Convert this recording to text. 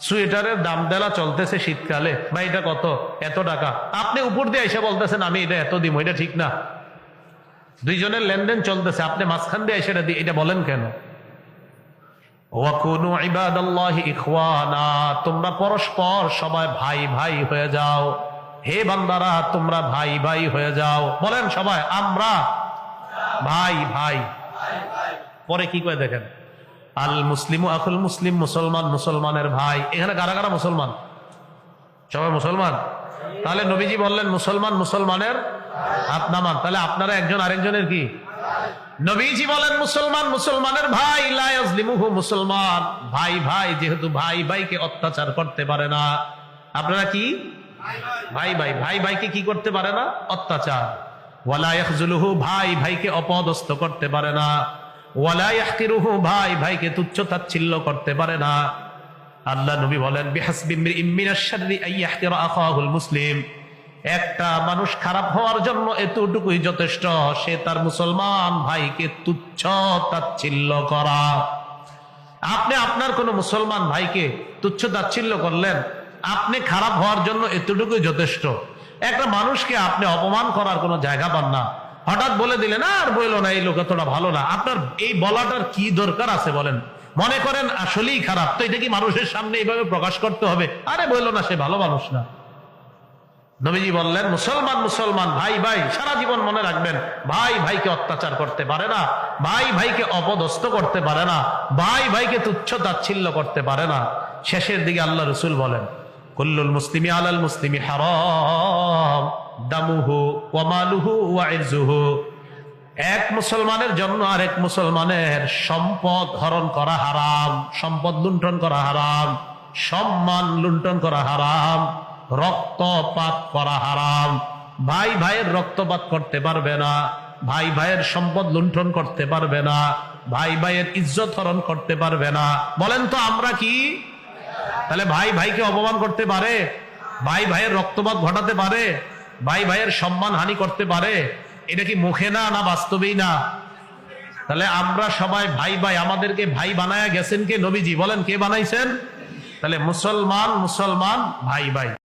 সোয়েটারের দাম দেলা চলতেছে শীতকালে। বা এটা কত? এত টাকা। আপনি উপর দিয়ে এসে বলতেছেন, আমি এটা এত দিব এটা ঠিক না। দুইজনের লেনদেন চলতেছে। আপনি মাঝখান দিয়ে এসে এটা বলেন কেন? তোমরা পরস্পর সবাই ভাই ভাই হয়ে যাও। হে বান্দারা, তোমরা ভাই ভাই হয়ে যাও। বলেন সবাই, আমরা ভাই ভাই। পরে কি করে দেখেন? আল মুসলিম আকুল মুসলিম, মুসলমান মুসলমানের ভাই। এখানে কারা কারা মুসলমান? সবাই মুসলমান? তাহলে নবীজি বললেন, মুসলমান মুসলমানের হাত নামান তাহলে আপনারা একজন আরেকজনের কি? নবীজি বলেন, মুসলমান মুসলমানের ভাই। লায়াজলিমুহু মুসলমান। ভাই ভাই, যেহেতু ভাই, ভাইকে অত্যাচার করতে পারে না। আপনারা কি? ভাই ভাই ভাই, ভাইকে কি করতে পারে না? অত্যাচার। ওয়ালা ভাই, ভাইকে অপদস্থ করতে পারে না। ভাই, ভাইকে তুচ্ছ তাচ্ছিল্য করতে পারে না। আল্লাহ নবী বলেন মুসলিম। একটা মানুষ খারাপ হওয়ার জন্য এতটুকুই যথেষ্ট, সে তার মুসলমান ভাইকে তুচ্ছ তাচ্ছিল্য করা। আপনি আপনার কোন মুসলমান ভাইকে তুচ্ছ তাচ্ছিল্য করলেন, আপনি খারাপ হওয়ার জন্য এতটুকুই যথেষ্ট। একটা মানুষকে আপনি অপমান করার কোনো জায়গা পান না। হঠাৎ বলে দিলেন, আর বলল না, এই লোক এতটা ভালো না। আপনার এই বলাটার কি দরকার আছে বলেন? মনে করেন আসলেই খারাপ। তো এটা কি মানুষের সামনে এইভাবে প্রকাশ করতে হবে? আরে বলল না, সে ভালো মানুষ না। নবীজি বললেন, মুসলমান মুসলমান, ভাই ভাই, সারা জীবন মনে রাখবেন, ভাই, ভাইকে অত্যাচার করতে পারে না, ভাই, ভাইকে অপদস্থ করতে পারে না, ভাই, ভাইকে তুচ্ছ তাচ্ছিল্য করতে পারে না। শেষের দিকে আল্লাহ রসুল বলেন কুল্লুল মুসলিমি আলাল মুসলিমি হারাম, দামুহু ওয়ামালুহু ওয়াইজুহু এক মুসলমানের জন্য আরেক মুসলমানের সম্পদ হরণ করা হারাম, সম্পদ লুণ্ঠন করা হারাম, সম্মান লুণ্ঠন করা হারাম, রক্তপাত করা হারাম। ভাই ভাইয়ের রক্তপাত করতে পারবে না, ভাই ভাইয়ের সম্পদ লুণ্ঠন করতে পারবে না, ভাই ভাইয়ের ইজ্জত হরণ করতে পারবে না। বলেন তো আমরা কি? তাহলে ভাই ভাইকে অপমান করতে পারে? ভাই ভাইয়ের রক্তপাত ঘটাতে পারে? ভাই ভাইয়ের সম্মান হানি করতে পারে? এটা কি মুখে না না বাস্তবেই না? তাহলে আমরা সবাই ভাই ভাই, আমাদেরকে ভাই বানায়া গেছেন কে নবীজি? বলেন কে বানাইছেন? তাহলে মুসলমান মুসলমান, ভাই ভাই।